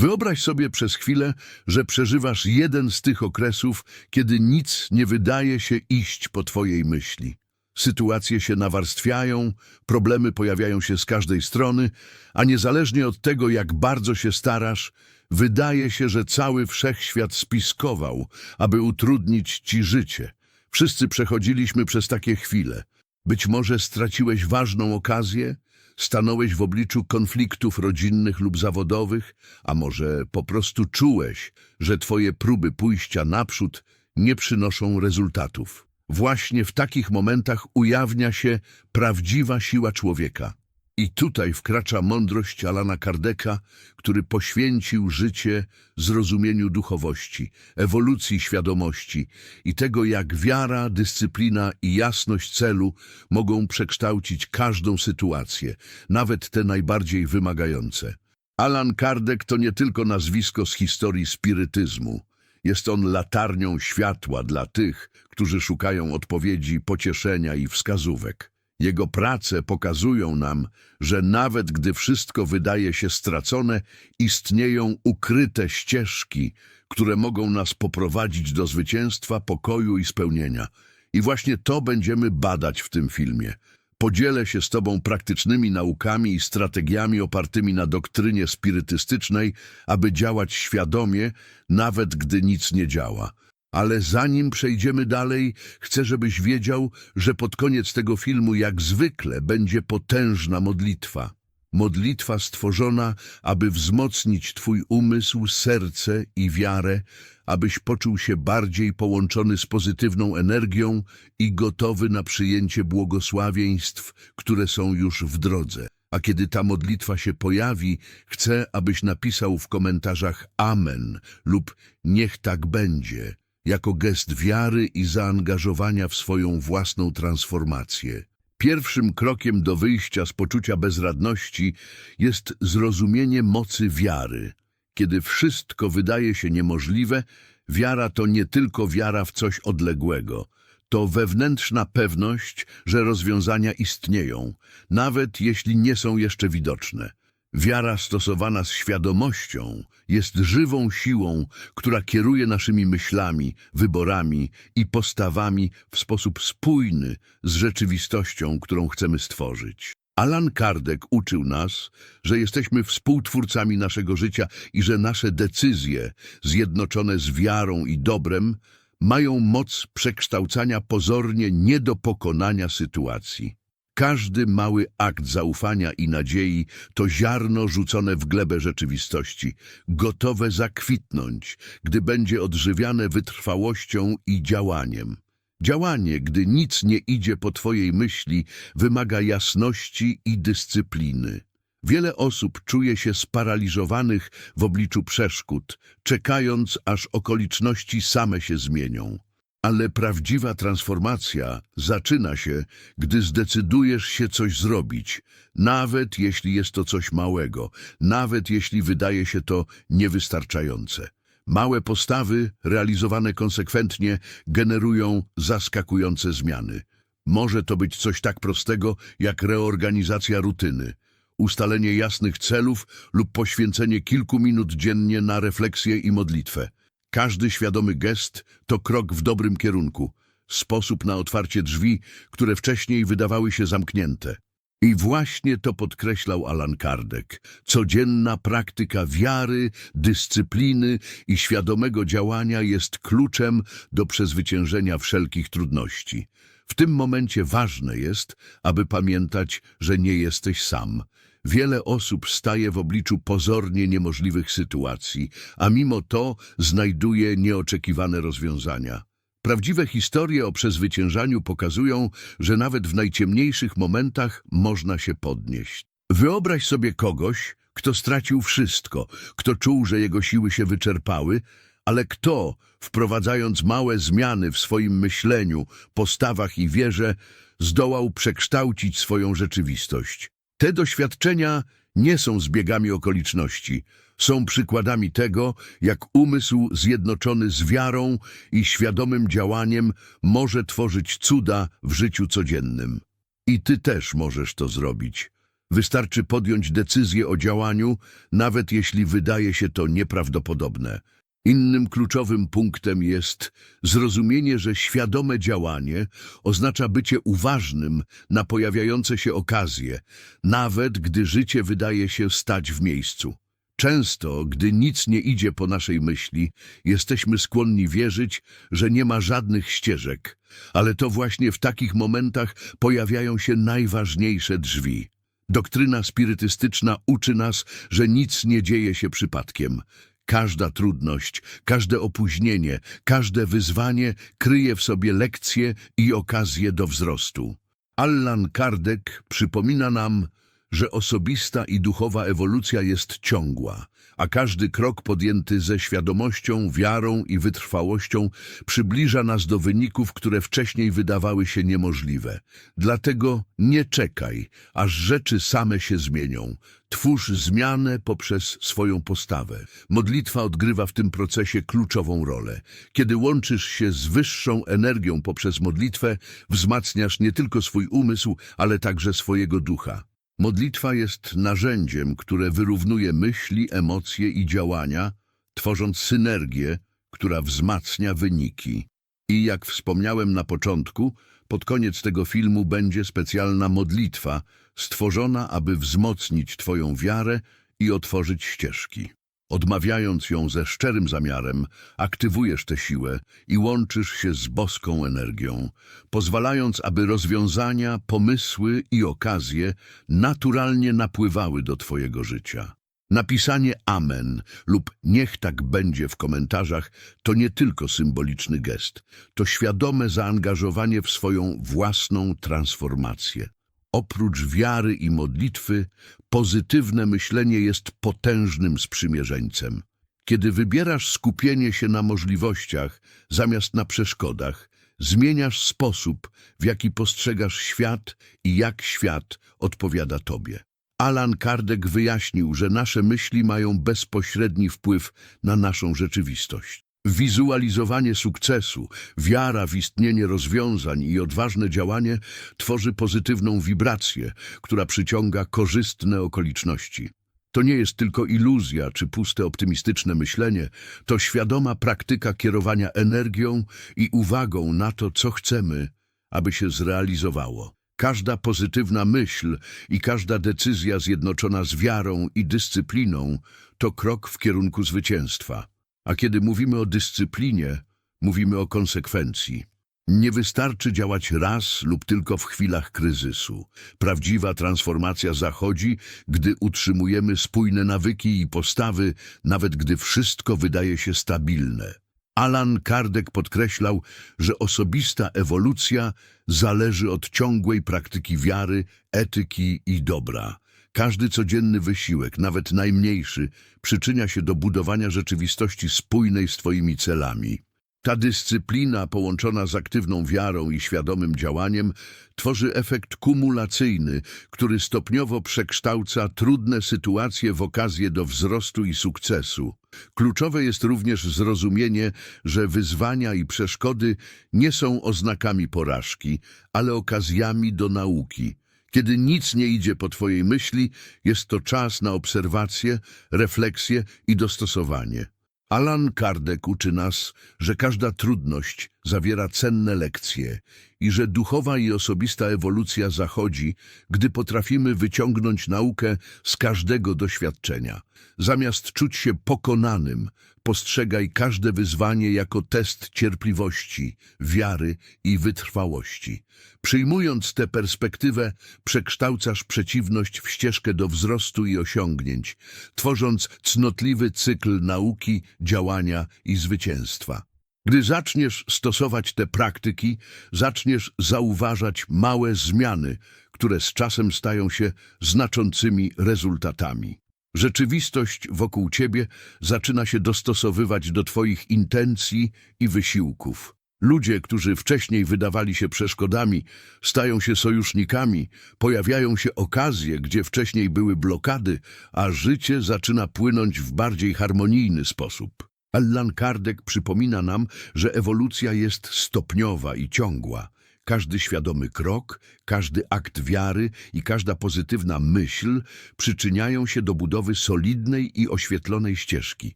Wyobraź sobie przez chwilę, że przeżywasz jeden z tych okresów, kiedy nic nie wydaje się iść po twojej myśli. Sytuacje się nawarstwiają, problemy pojawiają się z każdej strony, a niezależnie od tego, jak bardzo się starasz, wydaje się, że cały wszechświat spiskował, aby utrudnić ci życie. Wszyscy przechodziliśmy przez takie chwile. Być może straciłeś ważną okazję, stanąłeś w obliczu konfliktów rodzinnych lub zawodowych, a może po prostu czułeś, że twoje próby pójścia naprzód nie przynoszą rezultatów. Właśnie w takich momentach ujawnia się prawdziwa siła człowieka. I tutaj wkracza mądrość Alana Kardeka, który poświęcił życie zrozumieniu duchowości, ewolucji świadomości i tego, jak wiara, dyscyplina i jasność celu mogą przekształcić każdą sytuację, nawet te najbardziej wymagające. Alan Kardec to nie tylko nazwisko z historii spirytyzmu. Jest on latarnią światła dla tych, którzy szukają odpowiedzi, pocieszenia i wskazówek. Jego prace pokazują nam, że nawet gdy wszystko wydaje się stracone, istnieją ukryte ścieżki, które mogą nas poprowadzić do zwycięstwa, pokoju i spełnienia. I właśnie to będziemy badać w tym filmie. Podzielę się z Tobą praktycznymi naukami i strategiami opartymi na doktrynie spirytystycznej, aby działać świadomie, nawet gdy nic nie działa. Ale zanim przejdziemy dalej, chcę, żebyś wiedział, że pod koniec tego filmu, jak zwykle, będzie potężna modlitwa. Modlitwa stworzona, aby wzmocnić Twój umysł, serce i wiarę, abyś poczuł się bardziej połączony z pozytywną energią i gotowy na przyjęcie błogosławieństw, które są już w drodze. A kiedy ta modlitwa się pojawi, chcę, abyś napisał w komentarzach Amen lub Niech tak będzie, jako gest wiary i zaangażowania w swoją własną transformację. Pierwszym krokiem do wyjścia z poczucia bezradności jest zrozumienie mocy wiary. Kiedy wszystko wydaje się niemożliwe, wiara to nie tylko wiara w coś odległego. To wewnętrzna pewność, że rozwiązania istnieją, nawet jeśli nie są jeszcze widoczne. Wiara stosowana z świadomością jest żywą siłą, która kieruje naszymi myślami, wyborami i postawami w sposób spójny z rzeczywistością, którą chcemy stworzyć. Alan Kardec uczył nas, że jesteśmy współtwórcami naszego życia i że nasze decyzje, zjednoczone z wiarą i dobrem, mają moc przekształcania pozornie nie do pokonania sytuacji. Każdy mały akt zaufania i nadziei to ziarno rzucone w glebę rzeczywistości, gotowe zakwitnąć, gdy będzie odżywiane wytrwałością i działaniem. Działanie, gdy nic nie idzie po Twojej myśli, wymaga jasności i dyscypliny. Wiele osób czuje się sparaliżowanych w obliczu przeszkód, czekając, aż okoliczności same się zmienią. Ale prawdziwa transformacja zaczyna się, gdy zdecydujesz się coś zrobić, nawet jeśli jest to coś małego, nawet jeśli wydaje się to niewystarczające. Małe postawy, realizowane konsekwentnie, generują zaskakujące zmiany. Może to być coś tak prostego jak reorganizacja rutyny, ustalenie jasnych celów lub poświęcenie kilku minut dziennie na refleksję i modlitwę. Każdy świadomy gest to krok w dobrym kierunku, sposób na otwarcie drzwi, które wcześniej wydawały się zamknięte. I właśnie to podkreślał Alan Kardec. Codzienna praktyka wiary, dyscypliny i świadomego działania jest kluczem do przezwyciężenia wszelkich trudności. W tym momencie ważne jest, aby pamiętać, że nie jesteś sam. Wiele osób staje w obliczu pozornie niemożliwych sytuacji, a mimo to znajduje nieoczekiwane rozwiązania. Prawdziwe historie o przezwyciężaniu pokazują, że nawet w najciemniejszych momentach można się podnieść. Wyobraź sobie kogoś, kto stracił wszystko, kto czuł, że jego siły się wyczerpały, ale kto, wprowadzając małe zmiany w swoim myśleniu, postawach i wierze, zdołał przekształcić swoją rzeczywistość. Te doświadczenia nie są zbiegami okoliczności, są przykładami tego, jak umysł zjednoczony z wiarą i świadomym działaniem może tworzyć cuda w życiu codziennym. I ty też możesz to zrobić. Wystarczy podjąć decyzję o działaniu, nawet jeśli wydaje się to nieprawdopodobne. Innym kluczowym punktem jest zrozumienie, że świadome działanie oznacza bycie uważnym na pojawiające się okazje, nawet gdy życie wydaje się stać w miejscu. Często, gdy nic nie idzie po naszej myśli, jesteśmy skłonni wierzyć, że nie ma żadnych ścieżek, ale to właśnie w takich momentach pojawiają się najważniejsze drzwi. Doktryna spirytystyczna uczy nas, że nic nie dzieje się przypadkiem. Każda trudność, każde opóźnienie, każde wyzwanie kryje w sobie lekcje i okazje do wzrostu. Allan Kardec przypomina nam, że osobista i duchowa ewolucja jest ciągła, a każdy krok podjęty ze świadomością, wiarą i wytrwałością przybliża nas do wyników, które wcześniej wydawały się niemożliwe. Dlatego nie czekaj, aż rzeczy same się zmienią. Twórz zmianę poprzez swoją postawę. Modlitwa odgrywa w tym procesie kluczową rolę. Kiedy łączysz się z wyższą energią poprzez modlitwę, wzmacniasz nie tylko swój umysł, ale także swojego ducha. Modlitwa jest narzędziem, które wyrównuje myśli, emocje i działania, tworząc synergię, która wzmacnia wyniki. I jak wspomniałem na początku, pod koniec tego filmu będzie specjalna modlitwa, stworzona, aby wzmocnić Twoją wiarę i otworzyć ścieżki. Odmawiając ją ze szczerym zamiarem, aktywujesz tę siłę i łączysz się z boską energią, pozwalając, aby rozwiązania, pomysły i okazje naturalnie napływały do Twojego życia. Napisanie Amen lub Niech tak będzie w komentarzach to nie tylko symboliczny gest, to świadome zaangażowanie w swoją własną transformację. Oprócz wiary i modlitwy, pozytywne myślenie jest potężnym sprzymierzeńcem. Kiedy wybierasz skupienie się na możliwościach zamiast na przeszkodach, zmieniasz sposób, w jaki postrzegasz świat i jak świat odpowiada Tobie. Alan Kardec wyjaśnił, że nasze myśli mają bezpośredni wpływ na naszą rzeczywistość. Wizualizowanie sukcesu, wiara w istnienie rozwiązań i odważne działanie tworzy pozytywną wibrację, która przyciąga korzystne okoliczności. To nie jest tylko iluzja czy puste optymistyczne myślenie, to świadoma praktyka kierowania energią i uwagą na to, co chcemy, aby się zrealizowało. Każda pozytywna myśl i każda decyzja zjednoczona z wiarą i dyscypliną to krok w kierunku zwycięstwa. A kiedy mówimy o dyscyplinie, mówimy o konsekwencji. Nie wystarczy działać raz lub tylko w chwilach kryzysu. Prawdziwa transformacja zachodzi, gdy utrzymujemy spójne nawyki i postawy, nawet gdy wszystko wydaje się stabilne. Alan Kardec podkreślał, że osobista ewolucja zależy od ciągłej praktyki wiary, etyki i dobra. Każdy codzienny wysiłek, nawet najmniejszy, przyczynia się do budowania rzeczywistości spójnej z Twoimi celami. Ta dyscyplina połączona z aktywną wiarą i świadomym działaniem tworzy efekt kumulacyjny, który stopniowo przekształca trudne sytuacje w okazję do wzrostu i sukcesu. Kluczowe jest również zrozumienie, że wyzwania i przeszkody nie są oznakami porażki, ale okazjami do nauki. Kiedy nic nie idzie po Twojej myśli, jest to czas na obserwację, refleksję i dostosowanie. Alan Kardec uczy nas, że każda trudność zawiera cenne lekcje i że duchowa i osobista ewolucja zachodzi, gdy potrafimy wyciągnąć naukę z każdego doświadczenia. Zamiast czuć się pokonanym, postrzegaj każde wyzwanie jako test cierpliwości, wiary i wytrwałości. Przyjmując tę perspektywę, przekształcasz przeciwność w ścieżkę do wzrostu i osiągnięć, tworząc cnotliwy cykl nauki, działania i zwycięstwa. Gdy zaczniesz stosować te praktyki, zaczniesz zauważać małe zmiany, które z czasem stają się znaczącymi rezultatami. Rzeczywistość wokół ciebie zaczyna się dostosowywać do twoich intencji i wysiłków. Ludzie, którzy wcześniej wydawali się przeszkodami, stają się sojusznikami, pojawiają się okazje, gdzie wcześniej były blokady, a życie zaczyna płynąć w bardziej harmonijny sposób. Allan Kardec przypomina nam, że ewolucja jest stopniowa i ciągła. Każdy świadomy krok, każdy akt wiary i każda pozytywna myśl przyczyniają się do budowy solidnej i oświetlonej ścieżki.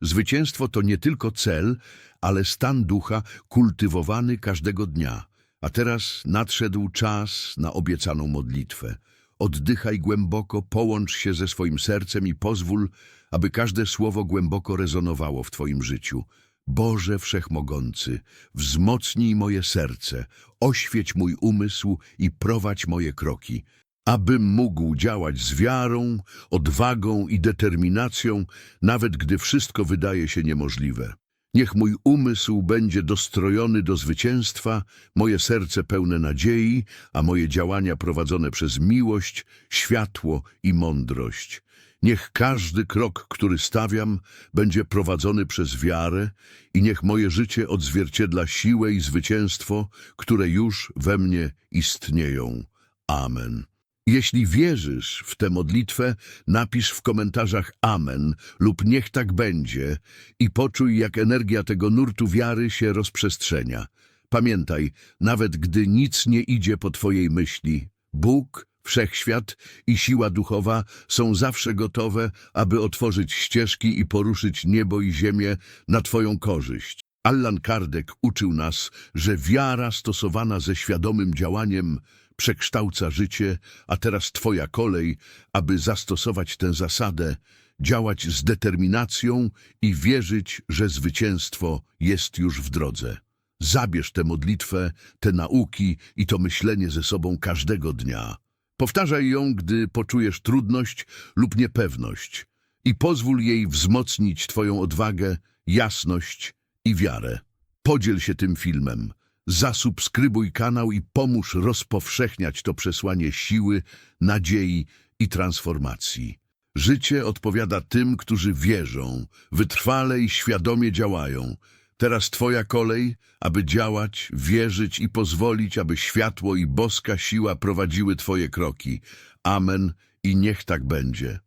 Zwycięstwo to nie tylko cel, ale stan ducha kultywowany każdego dnia. A teraz nadszedł czas na obiecaną modlitwę. Oddychaj głęboko, połącz się ze swoim sercem i pozwól, aby każde słowo głęboko rezonowało w Twoim życiu. Boże Wszechmogący, wzmocnij moje serce, oświeć mój umysł i prowadź moje kroki, abym mógł działać z wiarą, odwagą i determinacją, nawet gdy wszystko wydaje się niemożliwe. Niech mój umysł będzie dostrojony do zwycięstwa, moje serce pełne nadziei, a moje działania prowadzone przez miłość, światło i mądrość. Niech każdy krok, który stawiam, będzie prowadzony przez wiarę i niech moje życie odzwierciedla siłę i zwycięstwo, które już we mnie istnieją. Amen. Jeśli wierzysz w tę modlitwę, napisz w komentarzach Amen lub niech tak będzie i poczuj, jak energia tego nurtu wiary się rozprzestrzenia. Pamiętaj, nawet gdy nic nie idzie po Twojej myśli, Bóg, Wszechświat i siła duchowa są zawsze gotowe, aby otworzyć ścieżki i poruszyć niebo i ziemię na Twoją korzyść. Allan Kardec uczył nas, że wiara stosowana ze świadomym działaniem przekształca życie, a teraz Twoja kolej, aby zastosować tę zasadę, działać z determinacją i wierzyć, że zwycięstwo jest już w drodze. Zabierz tę modlitwę, te nauki i to myślenie ze sobą każdego dnia. Powtarzaj ją, gdy poczujesz trudność lub niepewność i pozwól jej wzmocnić Twoją odwagę, jasność i wiarę. Podziel się tym filmem, zasubskrybuj kanał i pomóż rozpowszechniać to przesłanie siły, nadziei i transformacji. Życie odpowiada tym, którzy wierzą, wytrwale i świadomie działają. Teraz Twoja kolej, aby działać, wierzyć i pozwolić, aby światło i boska siła prowadziły Twoje kroki. Amen i niech tak będzie.